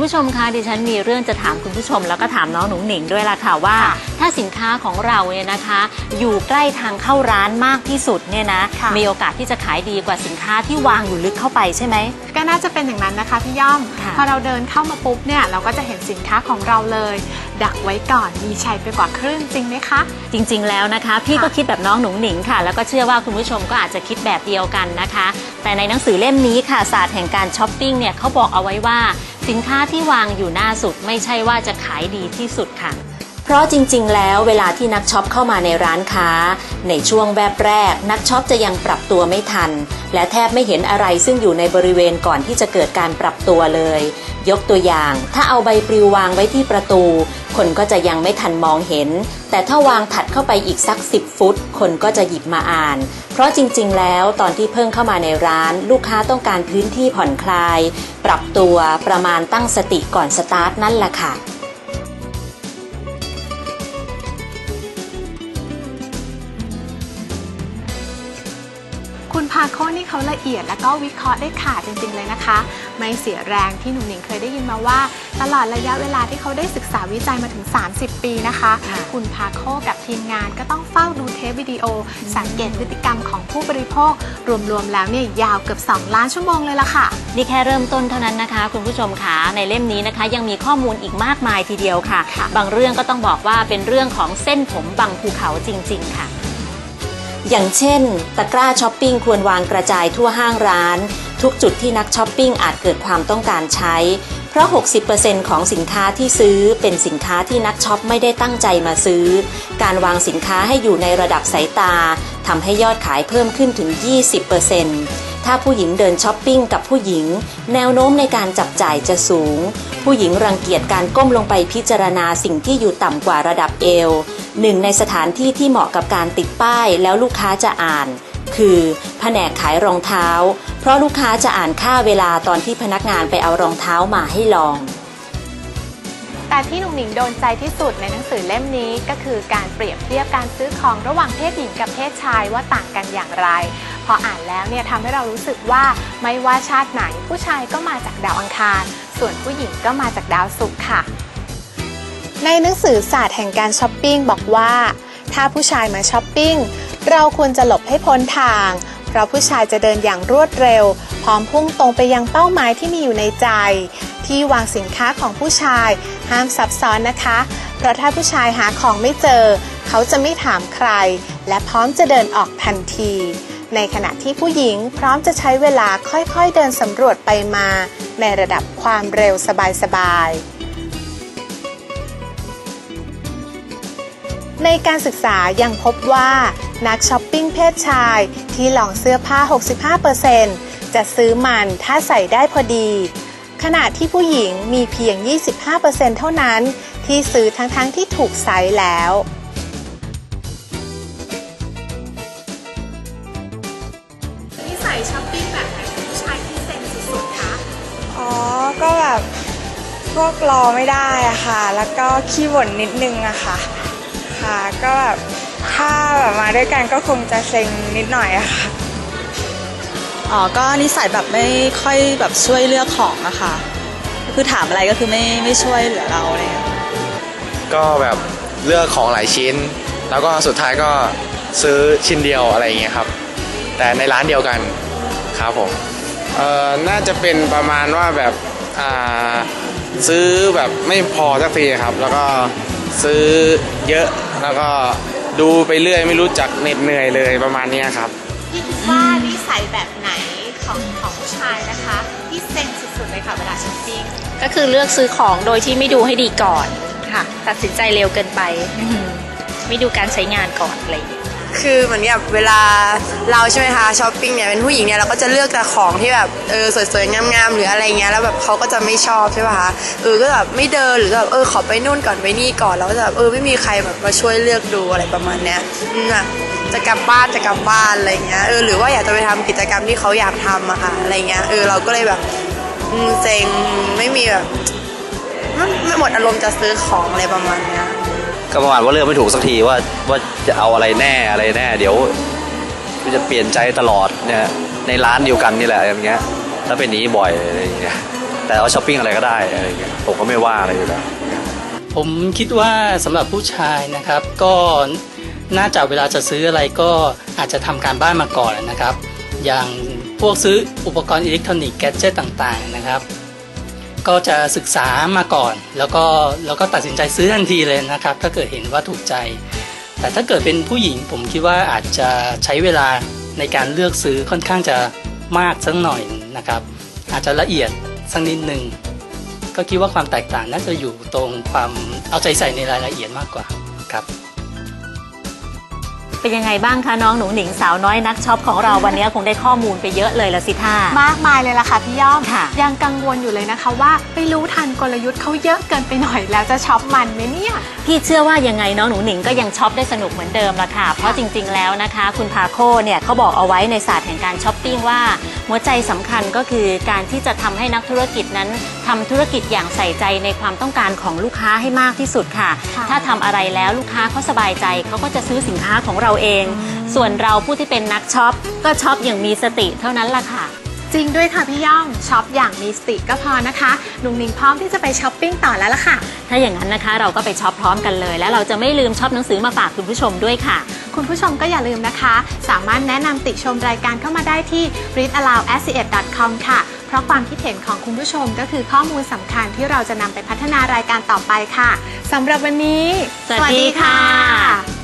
คุณผู้ชมคะดิฉันมีเรื่องจะถามคุณผู้ชม แล้วก็ถามน้องหนุ่งหนิงด้วยล่ะค่ะว่าค่ะถ้าสินค้าของเราเนี่ยนะคะ อยู่ใกล้ทางเข้าร้านมากที่สุดเนี่ยนะค่ะมีโอกาสที่จะขายดีกว่าสินค้าที่วางอยู่ลึกเข้าไปใช่ไหมก็น่าจะเป็นอย่างนั้นนะคะพี่ย่อมค่ะพอเราเดินเข้ามาปุ๊บเนี่ยเราก็จะเห็นสินค้าของเราเลย ดักไว้ก่อนมีชัยไปกว่าครึ่งจริงไหมคะ จริง ๆ แล้วนะคะ พี่ค่ะก็คิดแบบน้องหนุ่งหนิงค่ะ แล้วก็เชื่อว่าคุณผู้ชมก็อาจจะคิดแบบเดียวกันนะคะ แต่ในหนังสือเล่มนี้ค่ะศาสตร์แห่งการช้อปปิ้งเนี่ยเขาบอกเอาไว้ว่า สินค้าที่วางอยู่หน้าสุดไม่ใช่ว่าจะขายดีที่สุดค่ะ ราะจริงๆ แล้วเวลาที่นักช็อปเข้ามาในร้านค้า ในช่วงแวบแรก นักช็อปจะยังปรับตัวไม่ทัน และแทบไม่เห็นอะไรซึ่งอยู่ในบริเวณก่อนที่จะเกิดการปรับตัวเลย ยกตัวอย่าง ถ้าเอาใบปลิววางไว้ที่ประตู คนก็จะยังไม่ทันมองเห็น แต่ถ้าวางถัดเข้าไปอีกสัก 10 ฟุต คนก็จะหยิบมาอ่าน เพราะจริงๆ แล้วตอนที่เพิ่งเข้ามาในร้าน ลูกค้าต้องการพื้นที่ผ่อนคลาย ปรับตัวประมาณตั้งสติก่อนสตาร์ทนั่นแหละค่ะ พาโคนี่เขาละเอียดแล้วก็วิเคราะห์ได้ขาดจริงๆเลยนะคะ ไม่เสียแรงที่หนุ่มหนิงเคยได้ยินมาว่า ตลอดระยะเวลาที่เขาได้ศึกษาวิจัยมาถึง 30 ปีนะคะค่ะคุณพาโคกับทีมงานก็ต้องเฝ้าดูเทปวิดีโอ สังเกตพฤติกรรมของผู้บริโภค รวมๆแล้วเนี่ยยาวเกือบ 2 ล้านชั่วโมงเลยล่ะค่ะ นี่แค่เริ่มต้นเท่านั้นนะคะ คุณผู้ชมคะในเล่มนี้นะคะ ยังมีข้อมูลอีกมากมายทีเดียวค่ะค่ะบางเรื่องก็ต้องบอกว่าเป็นเรื่องของเส้นผมบางภูเขาจริง ๆ ค่ะ อย่างเช่น ตะกร้าช้อปปิ้งควรวางกระจายทั่วห้างร้าน ทุกจุดที่นักช้อปปิ้งอาจเกิดความต้องการใช้ เพราะ 60%ของสินค้าที่ซื้อเป็นสินค้าที่นักช็อปไม่ได้ตั้งใจมาซื้อ การวางสินค้าให้อยู่ในระดับสายตาทำให้ยอดขายเพิ่มขึ้นถึง 20%ถ้าผู้หญิงเดินช้อปปิ้งกับผู้หญิง แนวโน้มในการจับจ่ายจะสูง ผู้หญิงรังเกียจการก้มลงไปพิจารณาสิ่งที่อยู่ต่ำกว่าระดับเอว หนึ่งในสถานที่ที่เหมาะกับการติดป้ายแล้วลูกค้าจะอ่าน คือแผนกขายรองเท้า เพราะลูกค้าจะอ่านค่าเวลาตอนที่พนักงานไปเอารองเท้ามาให้ลอง แต่ที่หนุ่มหนิงโดนใจที่สุดในหนังสือเล่มนี้ก็คือการเปรียบเทียบการซื้อของระหว่างเพศหญิงกับเพศชายว่าต่างกันอย่างไร พออ่านแล้วเนี่ยทำให้เรารู้สึกว่าไม่ว่าชาติไหนผู้ชายก็มาจากดาวอังคาร ส่วนผู้หญิงก็มาจากดาวศุกร์ค่ะ ในหนังสือศาสตร์แห่งการช้อปปิ้งบอกว่า ถ้าผู้ชายมาช้อปปิ้ง เราควรจะหลบให้พ้นทาง เพราะผู้ชายจะเดินอย่างรวดเร็ว พร้อมพุ่งตรงไปยังเป้าหมายที่มีอยู่ในใจ ที่วางสินค้าของผู้ชาย ห้ามซับซ้อนนะคะ เพราะถ้าผู้ชายหาของไม่เจอ เขาจะไม่ถามใคร และพร้อมจะเดินออกทันที ในขณะที่ผู้หญิงพร้อมจะใช้เวลาค่อยๆเดินสำรวจไปมา ในระดับความเร็วสบายๆ ในการศึกษายังพบว่านักช้อปปิ้งเพศชายที่ลองเสื้อผ้า 65%จะซื้อมันถ้าใส่ได้พอดี ขณะที่ผู้หญิงมีเพียง 25%เท่านั้นที่ซื้อทั้งๆที่ถูกไซส์แล้วนิสัยช้อปปิ้งแบบไหนของผู้ชายที่เซ็งสุดๆคะ อ๋อ ก็แบบพวกรอไม่ได้อะค่ะ แล้วก็ขี้บ่นนิดนึงอะค่ะ ค่ะก็แบบถ้าแบบมาด้วยกันก็คงจะเซ็งนิดหน่อยอะค่ะ อ๋อ ก็นิสัยแบบไม่ค่อยแบบช่วยเลือกของอะค่ะ คือถามอะไรก็คือไม่ไม่ช่วยเหลือเราอะไรเลยก็แบบเลือกของหลายชิ้น แล้วก็สุดท้ายก็ซื้อชิ้นเดียวอะไรอย่างเงี้ยครับ แต่ในร้านเดียวกันครับผม เอ่อ น่าจะเป็นประมาณว่าแบบ อ่า ซื้อแบบไม่พอสักทีครับ แล้วก็ ซื้อเยอะแล้วก็ดูไปเรื่อยไม่รู้จักเหน็ดเหนื่อยเลยประมาณเนี้ยครับ พี่คิดว่านิสัยแบบไหนของของผู้ชายนะคะที่เซ็งสุดๆเลยค่ะเวลาช้อปปิ้งก็คือเลือกซื้อของโดยที่ไม่ดูให้ดีก่อนค่ะ ตัดสินใจเร็วเกินไป ไม่ดูการใช้งานก่อนอะไรอย่างเงี้ย คือเหมือนกับเวลาเราใช่ไหมคะช้อปปิ้งเนี่ยเป็นผู้หญิงเนี่ยเราก็จะเลือกแต่ของที่แบบเออสวยๆงามๆหรืออะไรเงี้ยแล้วแบบเขาก็จะไม่ชอบใช่ป่ะคะเออก็แบบไม่เดินหรือแบบเออขอไปนู่นก่อนไปนี่ก่อนแล้วก็จะแบบเออไม่มีใครแบบมาช่วยเลือกดูอะไรประมาณเนี้ยอืมอะจะกลับบ้านจะกลับบ้านอะไรเงี้ยเออหรือว่าอยากจะไปทำกิจกรรมที่เขาอยากทำอะค่ะอะไรเงี้ยเออเราก็เลยแบบเซ็งไม่มีแบบไม่หมดอารมณ์จะซื้อของอะไรประมาณเนี้ย ก็ประมาณว่าเลือกไม่ถูกสักทีว่าว่าจะเอาอะไรแน่อะไรแน่ เดี๋ยวจะเปลี่ยนใจตลอดเนี่ยในร้านเดียวกันนี่แหละอย่างเงี้ยแล้วเป็นนี้บ่อยอะไรอย่างเงี้ยแต่เอาช้อปปิ้งอะไรก็ได้อะไรอย่างเงี้ยผมก็ไม่ว่าอะไรอยู่แล้วผมคิดว่าสำหรับผู้ชายนะครับก็น่าจะเวลาจะซื้ออะไรก็อาจจะทำการบ้านมาก่อนนะครับ อย่างพวกซื้ออุปกรณ์อิเล็กทรอนิกส์แกดเจตต่างๆนะครับ ก็จะศึกษามาก่อน แล้วก็แล้วก็ตัดสินใจซื้อทันทีเลยนะครับ ถ้าเกิดเห็นว่าถูกใจ แต่ถ้าเกิดเป็นผู้หญิงผมคิดว่าอาจจะใช้เวลาในการเลือกซื้อค่อนข้างจะมากสักหน่อยนะครับ อาจจะละเอียดสักนิดหนึ่งก็คิดว่าความแตกต่างน่าจะอยู่ตรงความเอาใจใส่ในรายละเอียดมากกว่าครับ เป็นยังไงบ้างคะน้องหนูหนิงสาวน้อยนักช็อปของเราวันนี้คงได้ข้อมูลไปเยอะเลยละสิท่ามากมายเลยล่ะค่ะพี่ย่อมค่ะ ยังกังวลอยู่เลยนะคะว่าไม่รู้ทันกลยุทธ์เขาเยอะเกินไปหน่อยแล้วจะช็อปมันไหมเนี่ยพี่เชื่อว่ายังไงน้องหนูหนิงก็ยังช็อปได้สนุกเหมือนเดิมละค่ะ เพราะจริง ๆ แล้วนะคะ คุณพาโคเนี่ยเขาบอกเอาไว้ในศาสตร์แห่งการช้อปปิ้งว่า หัวใจสำคัญก็คือการที่จะทำให้นักธุรกิจนั้น ทำธุรกิจอย่างใส่ใจในความต้องการของลูกค้าให้มากที่สุดค่ะ ค่ะถ้าทำอะไรแล้วลูกค้าเขาสบายใจเขาก็จะซื้อสินค้าของเราเอง ส่วนเราผู้ที่เป็นนักช็อปก็ช็อปอย่างมีสติเท่านั้นล่ะค่ะ จริงด้วยค่ะพี่ย่อมช็อปอย่างมีสติก็พอนะคะหนุ่งหนิงพร้อมที่จะไปช้อปปิ้งต่อแล้วล่ะค่ะ ถ้าอย่างนั้นนะคะ เราก็ไปช็อปพร้อมกันเลย และเราจะไม่ลืมช็อปหนังสือมาฝากคุณผู้ชมด้วยค่ะ คุณผู้ชมก็อย่าลืมนะคะ สามารถแนะนำติชมรายการเข้ามาได้ที่ readaloud.com ค่ะ เพราะความคิดเห็นของคุณผู้ชมก็คือข้อมูลสำคัญที่เราจะนำไปพัฒนารายการต่อไปค่ะสำหรับวันนี้ สวัสดีค่ะ